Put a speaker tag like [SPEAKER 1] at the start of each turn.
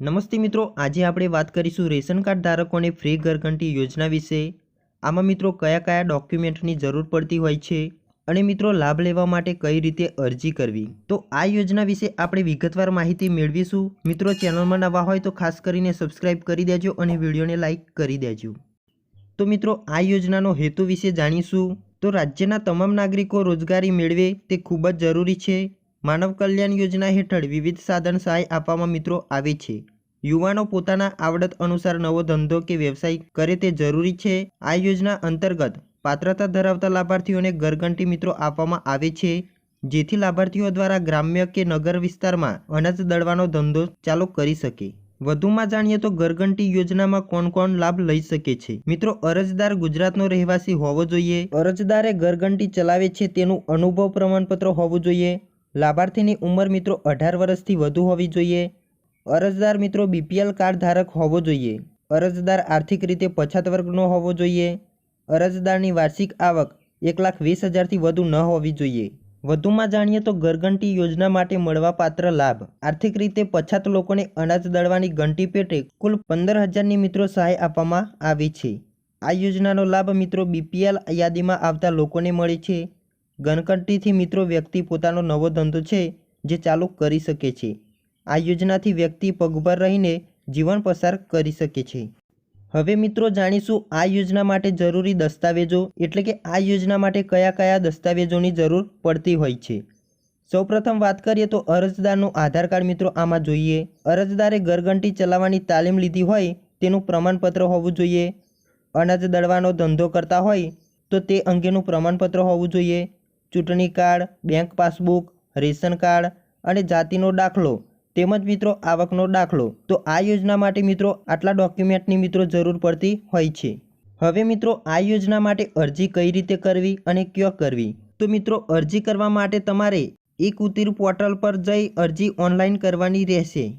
[SPEAKER 1] નમસ્તે મિત્રો, આજે આપણે વાત કરીશું રેશન કાર્ડ ધારકોને ફ્રી ઘરઘંટી યોજના વિશે. આમાં મિત્રો કયા કયા ડોક્યુમેન્ટની જરૂર પડતી હોય છે અને મિત્રો લાભ લેવા માટે કઈ રીતે અરજી કરવી? તો આ યોજના વિશે આપણે વિગતવાર માહિતી મેળવીશું. મિત્રો, ચેનલમાં નવા હોય તો ખાસ કરીને સબસ્ક્રાઇબ કરી દેજો અને વિડીયોને લાઇક કરી દેજો. તો મિત્રો, આ યોજનાનો હેતુ વિશે જાણીશું. તો રાજ્યના તમામ નાગરિકો રોજગારી મેળવે તે ખૂબ જ જરૂરી છે. માનવ કલ્યાણ યોજના હેઠળ વિવિધ સાધન સહાય આપવામાં મિત્રો આવે છે. યુવાનો પોતાના આવડત અનુસાર નવો ધંધો કે વ્યવસાય કરે તે જરૂરી છે. આ યોજના અંતર્ગત પાત્રતા ધરાવતા લાભાર્થીઓને ઘરઘંટી મિત્રો આપવામાં આવે છે. જેથી લાભાર્થીઓ દ્વારા ગ્રામ્ય કે નગર વિસ્તારમાં અનાજ દળવાનો ધંધો ચાલુ કરી શકે. વધુમાં જાણીએ તો ઘરઘંટી યોજનામાં કોણ કોણ લાભ લઈ શકે છે? મિત્રો, અરજદાર ગુજરાતનો રહેવાસી હોવો જોઈએ. અરજદારે ઘરઘંટી ચલાવે છે તેનું અનુભવ પ્રમાણપત્ર હોવું જોઈએ. લાભાર્થીની ઉંમર મિત્રો અઢાર વર્ષથી વધુ હોવી જોઈએ. અરજદાર મિત્રો બીપીએલ કાર્ડ ધારક હોવો જોઈએ. અરજદાર આર્થિક રીતે પછાત વર્ગનો હોવો જોઈએ. અરજદારની વાર્ષિક આવક એક લાખ વીસ હજારથી વધુ ન હોવી જોઈએ. વધુમાં જાણીએ તો ઘરઘંટી યોજના માટે મળવાપાત્ર લાભ. આર્થિક રીતે પછાત લોકોને અનાજ દળવાની ઘંટી પેટે કુલ પંદર હજારની મિત્રો સહાય આપવામાં આવી છે. આ યોજનાનો લાભ મિત્રો બીપીએલ યાદીમાં આવતા લોકોને મળે છે. ઘનઘંટીથી મિત્રો વ્યક્તિ પોતાનો નવો ધંધો છે જે ચાલુ કરી શકે છે. આ યોજનાથી વ્યક્તિ પગભર રહીને જીવન પસાર કરી શકે છે. હવે મિત્રો જાણીશું આ યોજના માટે જરૂરી દસ્તાવેજો એટલે કે આ યોજના માટે કયા કયા દસ્તાવેજોની જરૂર પડતી હોય છે. સૌપ્રથમ વાત કરીએ તો અરજદારનું આધાર કાર્ડ મિત્રો આમાં જોઈએ. અરજદારે ઘરઘંટી ચલાવવાની તાલીમ લીધી હોય તેનું પ્રમાણપત્ર હોવું જોઈએ. અનાજ દળવાનો ધંધો કરતા હોય તો તે અંગેનું પ્રમાણપત્ર હોવું જોઈએ. ચૂંટણી card, bank passbook, ration card અને જાતિનો દાખલો. તેમજ મિત્રો, આવકનો દાખલો. તો આ યોજના માટે મિત્રો, આટલા ડોક્યુમેન્ટની મિત્રો જરૂર પડતી હોય છે. હવે મિત્રો, આ યોજના માટે અરજી કઈ રીતે કરવી અને ક્યાં કરવી? તો મિત્રો, અરજી કરવા માટે તમારે એક ઉતીર પોર્ટલ પર જઈ અરજી ઓનલાઈન કરવાની રહેશે.